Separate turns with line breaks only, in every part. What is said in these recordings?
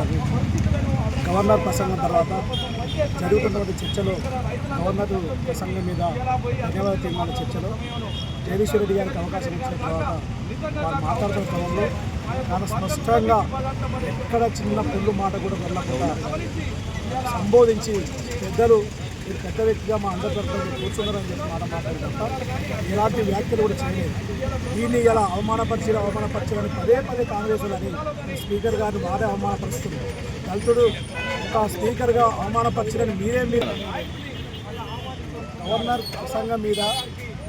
గారు గవర్నర్ ప్రసంగం తర్వాత జరుగుతున్నటువంటి చర్చలో గవర్నర్ ప్రసంగం మీద ధన్యవాద తీర్మాన చర్చలో జగదీష్ రెడ్డి గారికి అవకాశం ఇచ్చిన తర్వాత వారు మాట్లాడుతున్న క్రమంలో చాలా స్పష్టంగా ఎక్కడ చిన్న పుల్లు మాట కూడా వెళ్ళకుండా సంబోధించి పెద్దలు మీరు పెద్ద వ్యక్తిగా మా అందరి కూర్చున్నారని చెప్పి మాట మాట్లాడి ఇలాంటి ఎలాంటి వ్యాఖ్యలు కూడా చేయలేదు. దీన్ని ఇలా అవమానపరిచి అవమానపరిచారని పదే పదే కాంగ్రెస్ అని స్పీకర్ గారిని బాగా అవమానపరుస్తుంది దళితుడు ఒక స్పీకర్గా అవమానపరిచారని మీరే మీరు గవర్నర్ ప్రసంగం మీద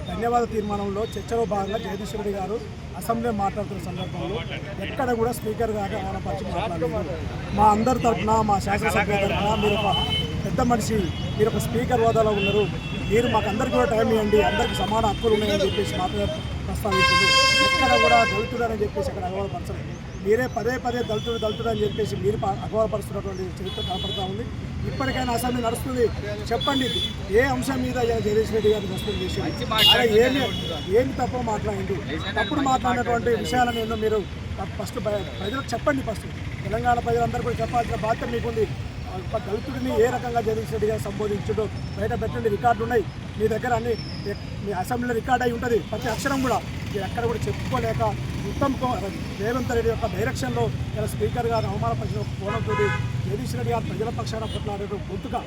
ధన్యవాద తీర్మానంలో చర్చలో భాగంగా జగదీష్ రెడ్డి గారు అసెంబ్లీ మాట్లాడుతున్న సందర్భంలో ఎక్కడ కూడా స్పీకర్ గారు అవమానపరిచి మాట్లాడలేదు. మా అందరి తరఫున మా శాసనసభ్యుల తరఫున మీరు పెద్ద మనిషి మీరు ఒక స్పీకర్ హోదాలో ఉన్నారు. మీరు మాకు అందరికీ కూడా టైం ఇవ్వండి. అందరికీ సమాన హక్కులు ఉన్నాయని చెప్పేసి మాట్లాడే ప్రస్తావించారు ఎక్కడ కూడా దళితుడు అని చెప్పేసి అక్కడ అగవలపరచలేదు మీరే పదే పదే దళితుడు దళితుడు అని చెప్పేసి మీరు అగౌరవపరుస్తున్నటువంటి చరిత్ర కనపడతా ఉంది. ఇప్పటికైనా అసెంబ్లీ నడుస్తుంది. చెప్పండి ఏ అంశం మీద జగదీష్ రెడ్డి గారు సస్పెండ్ చేసి ఏమి ఏమి తప్ప మాట్లాడింది తప్పుడు మాట్లాడినటువంటి విషయాలను ఏందో మీరు ఫస్ట్ ప్రజలకు చెప్పండి ఫస్ట్. తెలంగాణ ప్రజలందరూ కూడా చెప్పాల్సిన బాధ్యత మీకుంది. ఒక దళితుడిని ఏ రకంగా జగదీష్ రెడ్డి గారు సంబోధించుడో బయట పెట్టండి రికార్డు ఉన్నాయి. మీ దగ్గర అన్ని మీ అసెంబ్లీలో రికార్డ్ అయి ఉంటుంది. ప్రతి అక్షరం కూడా మీరు ఎక్కడ కూడా చెప్పుకోలేక ఉత్తమ్ రేవంత్ రెడ్డి యొక్క డైరెక్షన్లో ఇలా స్పీకర్ గారు అవమానపరిచిన కోణంతో జగదీష్ రెడ్డి గారు ప్రజల పక్షాన కొట్లాడే గొంతుగా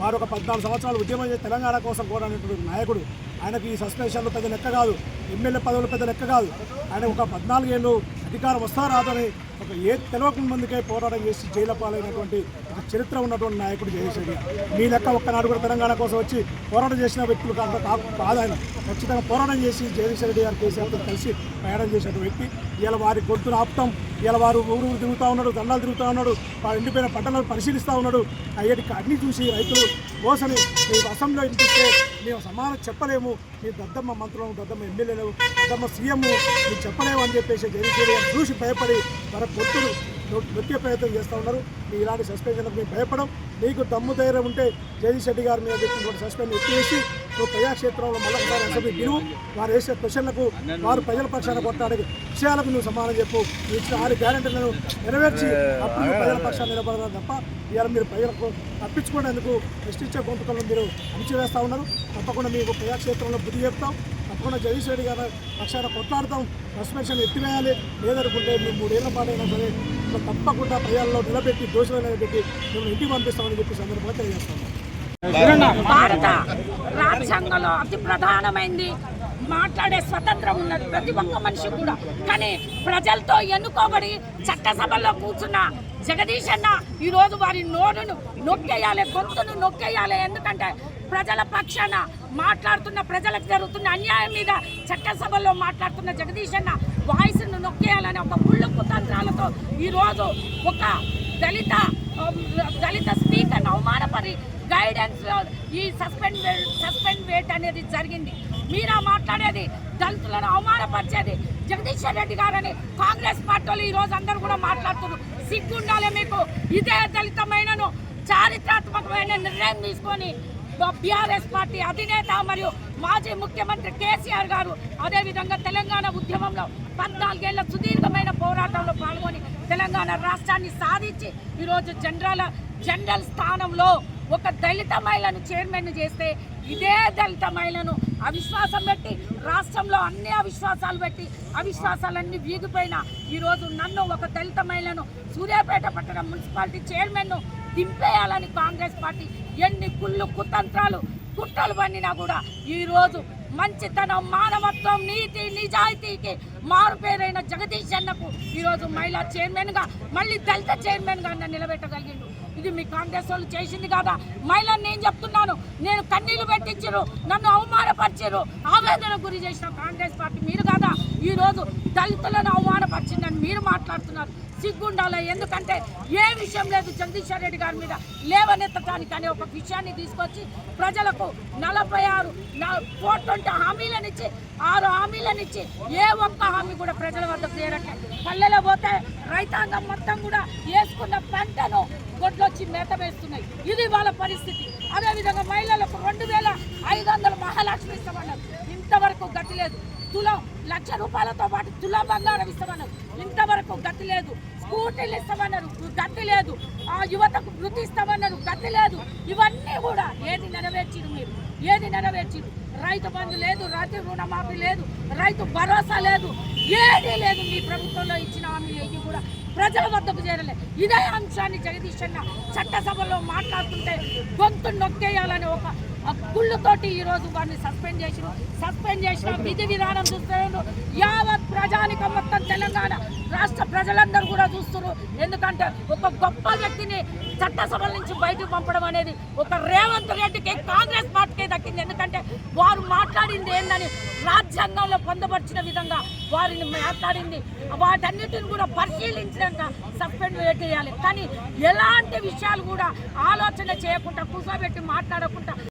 వారు ఒక పద్నాలుగు సంవత్సరాలు ఉద్యమం చేసి తెలంగాణ కోసం కోరనేటువంటి నాయకుడు ఆయనకు ఈ సస్పెన్షన్లు పెద్ద లెక్క కాదు. ఎమ్మెల్యే పదవులు పెద్ద లెక్క కాదు. ఆయన ఒక పద్నాలుగేళ్ళు అధికారం వస్తా రాదని ఒక ఏ తెలవకుండా ముందుకే పోరాటం చేసి జైల పాలైనటువంటి ఒక చరిత్ర ఉన్నటువంటి నాయకుడు జగదీష్ రెడ్డి మీ లెక్క ఒక్కనాడు కూడా తెలంగాణ కోసం వచ్చి పోరాటం చేసిన వ్యక్తులు కాదు కాదు ఆయన ఖచ్చితంగా పోరాటం చేసి జగదీష్ రెడ్డి గారు కేసీఆర్తో కలిసి ప్రయాణం చేసిన వ్యక్తి. ఇలా వారి గొంతును ఆపటం ఇలా వారు ఊరు ఊరు తిరుగుతూ ఉన్నాడు దండాలు తిరుగుతూ ఉన్నాడు వారు ఎండిపోయిన పంటలను పరిశీలిస్తూ ఉన్నాడు. అయ్యటి అన్ని చూసి రైతులు మోసని మేము అసెంబ్లీలో ఇంటిస్తే మేము సమానం చెప్పలేము. మేము దద్దమ్మ మంత్రులను దద్దమ్మ ఎమ్మెల్యేలు దద్దమ్మ సీఎం మేము చెప్పలేము అని చెప్పేసి జగన్ చూసి భయపడి వారి గొంతులు నృత్య ప్రయత్నం చేస్తూ ఉన్నారు. మీ ఇలాంటి సస్పెన్షన్లకు మేము భయపడం. మీకు దమ్ము ధైర్యం ఉంటే జగదీష్ రెడ్డి గారి మీద పెట్టినటువంటి సస్పెండ్ ఎత్తివేసి ప్రజాక్షేత్రంలో మళ్ళొకసారి అసెంబ్లీ పిలువు వారు వేసే క్వశ్చన్లకు వారు ప్రజల పక్షాన కొట్టాడే విషయాలకు నువ్వు సమాధానం చెప్పు. ఇచ్చిన ఆరు గ్యారెంటీలను నెరవేర్చి అప్పుడు ప్రజల పక్షాన నిలబడదాం తప్ప ఇవాళ మీరు ప్రజలకు తప్పించుకునేందుకు ప్రశ్నించే గొంతుకలను మీరు అణిచివేస్తూ ఉన్నారు. తప్పకుండా మీకు ప్రజాక్షేత్రంలో బుద్ధి చెప్తాం. తప్పకుండా జగదీష్ రెడ్డి గారి పక్షాన కొట్లాడతాం. సస్పెన్షన్ ఎత్తివేయాలి. లేదనుకుంటే మేము మూడేళ్ళ పాటైనా సరే తప్పకుండా ప్రజల్లో నిలబెట్టి దోషులు నిలబెట్టి మేము ఇంటికి పంపిస్తామని చెప్పి సందర్భంగా తెలియజేస్తాము
భారత రాజ్యాంగంలో అతి ప్రధానమైంది. మాట్లాడే స్వతంత్రం ఉన్నది ప్రతి ఒక్క మనిషి కూడా. కానీ ప్రజలతో ఎన్నుకోబడి చట్టసభల్లో కూర్చున్న జగదీష్ అన్న ఈరోజు వారి నోరును నొక్కేయాలి గొంతును నొక్కేయాలి. ఎందుకంటే ప్రజల పక్షాన మాట్లాడుతున్న ప్రజలకు జరుగుతున్న అన్యాయం మీద చట్టసభల్లో మాట్లాడుతున్న జగదీష్ అన్న వాయిస్ను నొక్కేయాలని ఒక ముళ్ళు కుతంత్రాలతో ఈరోజు ఒక దళిత దళిత స్పీకర్ అవమానపరి గైడెన్స్ ఈ సస్పెండ్ సస్పెండ్ వేట్ అనేది జరిగింది. మీరా మాట్లాడేది? దళితులను అవమానపరిచేది? జగదీశ్వర్ రెడ్డి గారని కాంగ్రెస్ పార్టీ వాళ్ళు ఈ రోజు అందరూ కూడా మాట్లాడుతున్నారు. సిగ్గుండాలి మీకు. ఇదే దళితమైనను చారిత్రాత్మకమైన నిర్ణయం తీసుకొని బీఆర్ఎస్ పార్టీ అధినేత మరియు మాజీ ముఖ్యమంత్రి కేసీఆర్ గారు అదేవిధంగా తెలంగాణ ఉద్యమంలో పద్నాలుగేళ్ళ సుదీర్ఘమైన పోరాటంలో పాల్గొని తెలంగాణ రాష్ట్రాన్ని సాధించి ఈరోజు జనరల్ జనరల్ స్థానంలో ఒక దళిత మహిళను చైర్మన్ చేస్తే ఇదే దళిత మహిళను అవిశ్వాసం పెట్టి రాష్ట్రంలో అన్ని అవిశ్వాసాలు పెట్టి అవిశ్వాసాలన్నీ వీగిపోయిన ఈరోజు నన్ను ఒక దళిత మహిళను సూర్యాపేట పట్టణ మున్సిపాలిటీ చైర్మన్ను దింపేయాలని కాంగ్రెస్ పార్టీ ఎన్ని కుళ్ళు కుతంత్రాలు కుట్రలు పండినా కూడా ఈరోజు మంచితనం మానవత్వం నీతి నిజాయితీకి మారుపేరైన జగదీష్ అన్నకు ఈరోజు మహిళా చైర్మన్గా మళ్ళీ దళిత చైర్మన్గా అన్న నిలబెట్టగలిగిండు. ఇది మీ కాంగ్రెస్ వాళ్ళు చేసింది కాదా? మహిళను నేను చెప్తున్నాను నేను కన్నీళ్ళు పెట్టించరు నన్ను అవమానపరిచారు ఆవేదన గురి చేసిన కాంగ్రెస్ పార్టీ మీరు కాదా? ఈరోజు దళితులను అవమానపరిచిందని మీరు మాట్లాడుతున్నారు. సిగ్గుండాల? ఎందుకంటే ఏ విషయం లేదు జగదీశ్వర్ రెడ్డి గారి మీద లేవనెత్తడానికి అనే ఒక విషయాన్ని తీసుకొచ్చి ప్రజలకు నలభై ఆరు కోట్లంటే హామీలను ఇచ్చి ఆరు హామీలను ఇచ్చి ఏ ఒక్క హామీ కూడా ప్రజల వద్దకు చేరట్లేదు పల్లెలో పోతే రైతాంగం మొత్తం కూడా వేసుకున్న పంటను గొడ్లొచ్చి మేత వేస్తున్నాయి. ఇది వాళ్ళ పరిస్థితి. అదేవిధంగా మహిళలకు రెండు వేల ఐదు వందల మహాలక్ష్మి ఇస్తామన్నారు. గతి లేదు. తులం లక్ష రూపాయలతో పాటు తులం బంగారం ఇస్తామన్నారు. ఇంతవరకు గతి లేదు. స్కూటీలు ఇస్తామన్నారు. గతి లేదు. ఆ యువతకు వృత్తి ఇస్తామన్నారు. గతి లేదు. ఇవన్నీ కూడా ఏది నెరవేర్చిరు మీరు? ఏది నెరవేర్చిరు? రైతు బంధు లేదు రైతు రుణమాఫీ లేదు రైతు భరోసా లేదు ఏదీ లేదు మీ ప్రభుత్వంలో ఇచ్చిన హామీలు ఏవి కూడా ప్రజల వద్దకు చేరలే. ఇదే అంశాన్ని జగదీష్ అన్న చట్టసభలో మాట్లాడుతుంటే గొంతు నొక్కేయాలని ఒక ఆ కుళ్ళుతోటి ఈ వారిని సస్పెండ్ చేసిన సస్పెండ్ చేసిన విధి విధానం చూస్తున్నాను యావత్ ప్రజానిక మొత్తం తెలంగాణ రాష్ట్ర ప్రజలందరూ కూడా చూస్తున్నారు. ఎందుకంటే ఒక గొప్ప వ్యక్తిని చట్టసభల నుంచి బయటకు పంపడం అనేది ఒక రేవంత్ రెడ్డికి కాంగ్రెస్ పార్టీకి దక్కింది. ఎందుకంటే వారు మాట్లాడింది ఏందని రాజ్యాంగంలో పొందపరిచిన విధంగా వారిని మాట్లాడింది. వాటన్నిటిని కూడా పరిశీలించినాక సస్పెండ్ చేయాలి. కానీ ఎలాంటి విషయాలు కూడా ఆలోచన చేయకుండా కూర్చోబెట్టి మాట్లాడకుండా